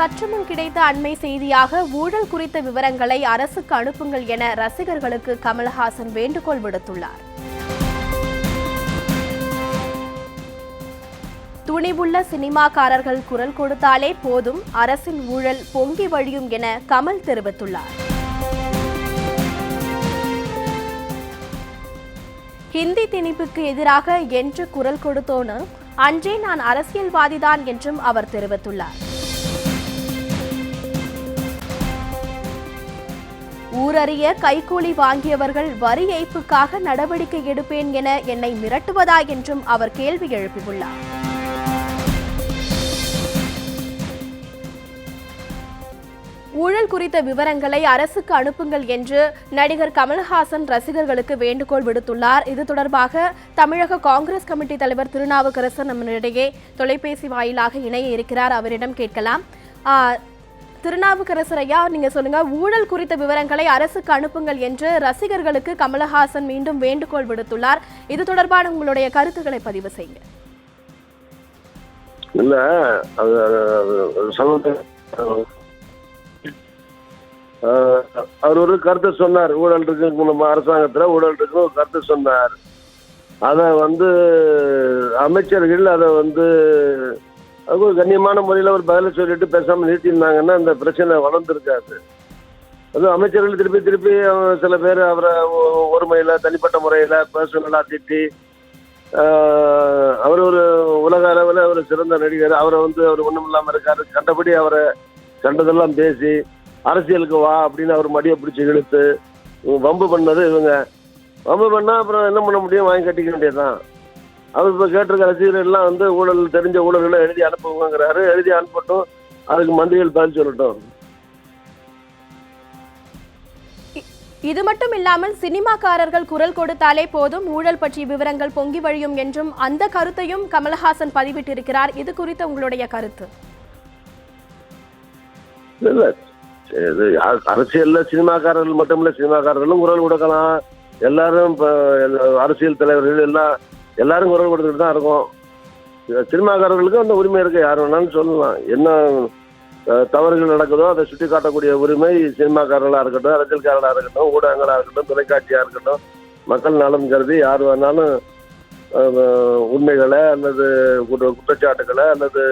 சற்றுமுன் கிடைத்த அண்மை செய்தியாக ஊழல் குறித்த விவரங்களை அரசுக்கு அனுப்புங்கள் என ரசிகர்களுக்கு கமல்ஹாசன் வேண்டுகோள் விடுத்துள்ளார். துணிவுள்ள சினிமாக்காரர்கள் குரல் கொடுத்தாலே போதும் அரசின் ஊழல் பொங்கி வழியும் என கமல் தெரிவித்துள்ளார். ஹிந்தி திணிப்புக்கு எதிராக என்று குரல் கொடுத்தோன்னு அன்றே நான் அரசியல்வாதிதான் என்றும் அவர் தெரிவித்துள்ளார். ஊரறிய கைக்கூலி வாங்கியவர்கள் வரி ஏய்ப்புக்காக நடவடிக்கை எடுப்பேன் என என்னை மிரட்டுவதா என்றும் அவர் கேள்வி எழுப்பியுள்ளார். ஊழல் குறித்த விவரங்களை அரசுக்கு அனுப்புங்கள் என்று நடிகர் கமல்ஹாசன் ரசிகர்களுக்கு வேண்டுகோள் விடுத்துள்ளார். இது தொடர்பாக தமிழக காங்கிரஸ் கமிட்டி தலைவர் திருநாவுக்கரசர் நம்மளிடையே தொலைபேசி வாயிலாக இணைய இருக்கிறார். அவரிடம் கேட்கலாம். திருநாவுக்கரசர் ஐயா நீங்க சொல்லுங்க ஊழல் குறித்த விவரங்களை அரசுக்கு அனுப்புங்கள் என்று ரசிகர்களுக்கு கமலஹாசன் மீண்டும் வேண்டுகோள் விடுத்துள்ளார். இது தொடர்பான உங்களுடைய கருத்துக்களை பதிவு செய்யுங்க. இல்ல அவர் ஒரு கருத்தை சொன்னார். ஊழல் இருக்கு நம்ம அரசாங்கத்துல ஊழல் இருக்கு ஒரு கருத்தை சொன்னார். அதை வந்து அமைச்சர்கள் அதை வந்து அது ஒரு கண்ணியமான முறையில் ஒரு பதிலை சொல்லிட்டு பேசாமல் நிறுத்தியிருந்தாங்கன்னா அந்த பிரச்சனை வளர்ந்துருக்காது. அது அமைச்சர்கள் திருப்பி திருப்பி சில பேர் அவரை ஒருமையில் தனிப்பட்ட முறையில் பர்சனலாக திட்டி அவர் ஒரு உலக அளவில் ஒரு சிறந்த நடிகர். அவரை வந்து அவர் ஒன்றும் இல்லாமல் இருக்காரு. கண்டபடி அவரை கண்டதெல்லாம் பேசி அரசியலுக்கு வா அப்படின்னு அவர் மடியை பிடிச்சி இழுத்து பம்பு வம்பு பண்ணது இவங்க. வம்பு பண்ணால் அப்புறம் என்ன பண்ண முடியும்? வாங்கி கட்டிக்க வேண்டியதுதான். அவர் இப்போ கேட்டிருக்க ரசிகர்கள் எல்லாம் வந்து ஊழல் தெரிஞ்ச ஊழல்களை எழுதி அனுப்புங்கிறாரு எழுதி அனுப்பட்டும். அதுக்கு மந்திரிகள் பதில் சொல்லட்டும். இது மட்டும் இல்லாமல் சினிமாக்காரர்கள் குரல் கொடுத்தாலே போதும். ஊழல் பற்றிய விவரங்கள் பொங்கி வழியும் என்றும் அந்த கருத்தையும் கமலஹாசன் பதிவிட்டிருக்கிறார். இது குறித்த உங்களுடைய கருத்து. இல்ல அரசியல்ல சினிமாக்காரர்கள் மட்டும் இல்ல சினிமாக்காரர்களும் குரல் கொடுக்கலாம். எல்லாரும் அரசியல் தலைவர்கள் எல்லாம் எல்லாரும் குரல் கொடுத்துட்டு தான் இருக்கோம். சினிமாக்காரர்களுக்கும் சினிமாக்காரர்களுக்கு அந்த உரிமை இருக்கு. யார் வேணாலும் சொல்லலாம். என்ன தவறுகள் நடக்குதோ அதை சுட்டி காட்டக்கூடிய உரிமை சினிமாக்காரர்களாக இருக்கட்டும் அரசியல்காரர்களாக இருக்கட்டும் ஊடகங்களாக இருக்கட்டும் தொலைக்காட்சியாக இருக்கட்டும் மக்கள் நலம் கருதி யார் வேணாலும் உண்மைகளை அல்லது குற்றச்சாட்டுகளை அல்லது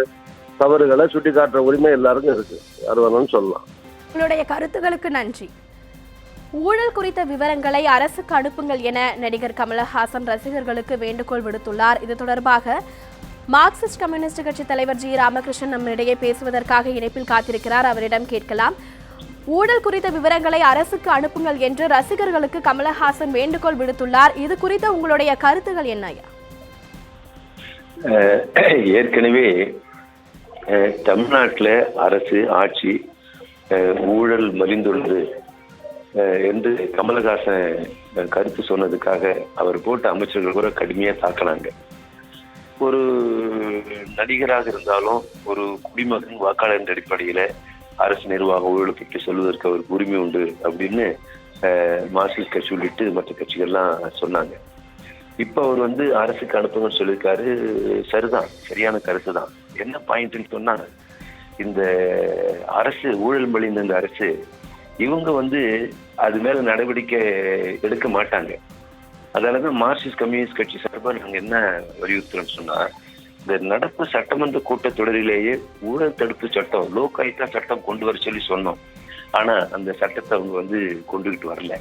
தவறுகளை சுட்டி காட்டுற உரிமை எல்லாருக்கும் இருக்கு. யார் வேணாலும் சொல்லலாம். உங்களுடைய கருத்துகளுக்கு நன்றி. ஊழல் குறித்த விவரங்களை அரசுக்கு அனுப்புங்கள் என நடிகர் கமலஹாசன் ரசிகர்களுக்கு வேண்டுகோள் விடுத்துள்ளார். இது தொடர்பாக மார்க்சிஸ்ட் கம்யூனிஸ்ட் கட்சி தலைவர் ஜி ராமகிருஷ்ணன் நம்மிடையே பேசுவதற்காக இணைப்பில் காத்திருக்கிறார். அவரிடம் கேட்கலாம். ஊழல் குறித்த விவரங்களை அரசுக்கு அனுப்புங்கள் என்று ரசிகர்களுக்கு கமலஹாசன் வேண்டுகோள் விடுத்துள்ளார். இது குறித்த உங்களுடைய கருத்துகள் என்ன ஐயா? ஏற்கனவே தமிழ்நாட்டில் அரசு ஆட்சி ஊழல் மலிந்துள்ளது. என்று கமலஹாசன் கருத்து சொன்னதுக்காக அவர் போட்ட அமைச்சர்கள் கூட கடுமையாக தாக்கினாங்க. ஒரு நடிகராக இருந்தாலும் ஒரு குடிமகன் வாக்காளர் அடிப்படையில் அரசு நிர்வாகம் ஊழலுக்கு சொல்வதற்கு அவருக்கு உரிமை உண்டு அப்படின்னு மார்க்சிஸ்ட் கட்சி உள்ளிட்டு மற்ற கட்சிகள்லாம் சொன்னாங்க. இப்போ அவர் வந்து அரசுக்கு அனுப்புங்கன்னு சொல்லியிருக்காரு. சரிதான் சரியான கருத்து தான். என்ன பாயிண்ட்னு சொன்னா இந்த அரசு ஊழல் மலிந்த இந்த அரசு இவங்க வந்து அது மேல நடவடிக்கை எடுக்க மாட்டாங்க. அதனாலதான் மார்க்சிஸ்ட் கம்யூனிஸ்ட் கட்சி சார்பாக நாங்கள் என்ன வலியுறுத்துறோம்னு சொன்னா இந்த நடப்பு சட்டமன்ற கூட்டத்தொடரிலேயே ஊழல் தடுப்பு சட்டம் லோக்காயுத்தா சட்டம் கொண்டு வர சொல்லி சொன்னோம். ஆனா அந்த சட்டத்தை அவங்க வந்து கொண்டுகிட்டு வரல.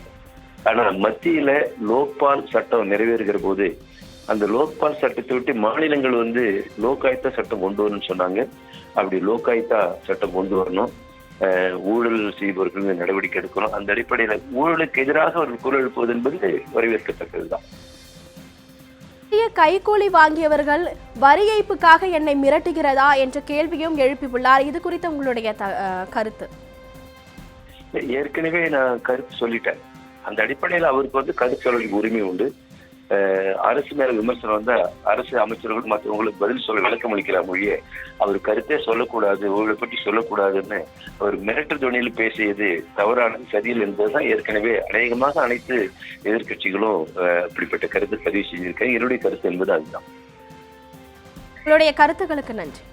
ஆனா மத்தியில லோக்பால் சட்டம் நிறைவேறுகிற போது அந்த லோக்பால் சட்டத்தை விட்டு மாநிலங்கள் வந்து லோகாயுக்தா சட்டம் கொண்டு வரணும்னு சொன்னாங்க. அப்படி லோகாயுக்தா சட்டம் கொண்டு வரணும். ஊழல் செய்பவர்கள் மீது நடவடிக்கை எடுக்கணும் அந்த அடிப்படையில ஊழலுக்கு எதிராக ஒரு குரல் எழுப்புவது என்பது வரவேற்கத்தக்கதுதான். கைக்கூலி வாங்கியவர்கள் வரி ஏய்ப்புக்காக என்னை மிரட்டுகிறதா என்ற கேள்வியும் எழுப்பியுள்ளார். இது குறித்த உங்களுடைய கருத்து. ஏற்கனவே நான் கருத்து சொல்லிட்டேன். அந்த அடிப்படையில் அவருக்கு வந்து கருத்து உரிமை உண்டு. அரசு மேல விமர்சனம் வந்து அரசு அமைச்சர்கள் மற்றவங்களுக்கு பதில் சொல்ல விளக்கம் அளிக்கிற மொழியே. அவர் கருத்தே சொல்லக்கூடாது உங்களை பற்றி சொல்லக்கூடாதுன்னு அவர் மிரட்டு துணியில் பேசியது தவறானது சரியில்லை என்பதுதான் ஏற்கனவே அநேகமாக அனைத்து எதிர்க்கட்சிகளும் அஹ், அப்படிப்பட்ட கருத்து பதிவு செஞ்சிருக்காங்க. என்னுடைய கருத்து என்பது அதுதான். உங்களுடைய கருத்துக்களுக்கு நன்றி.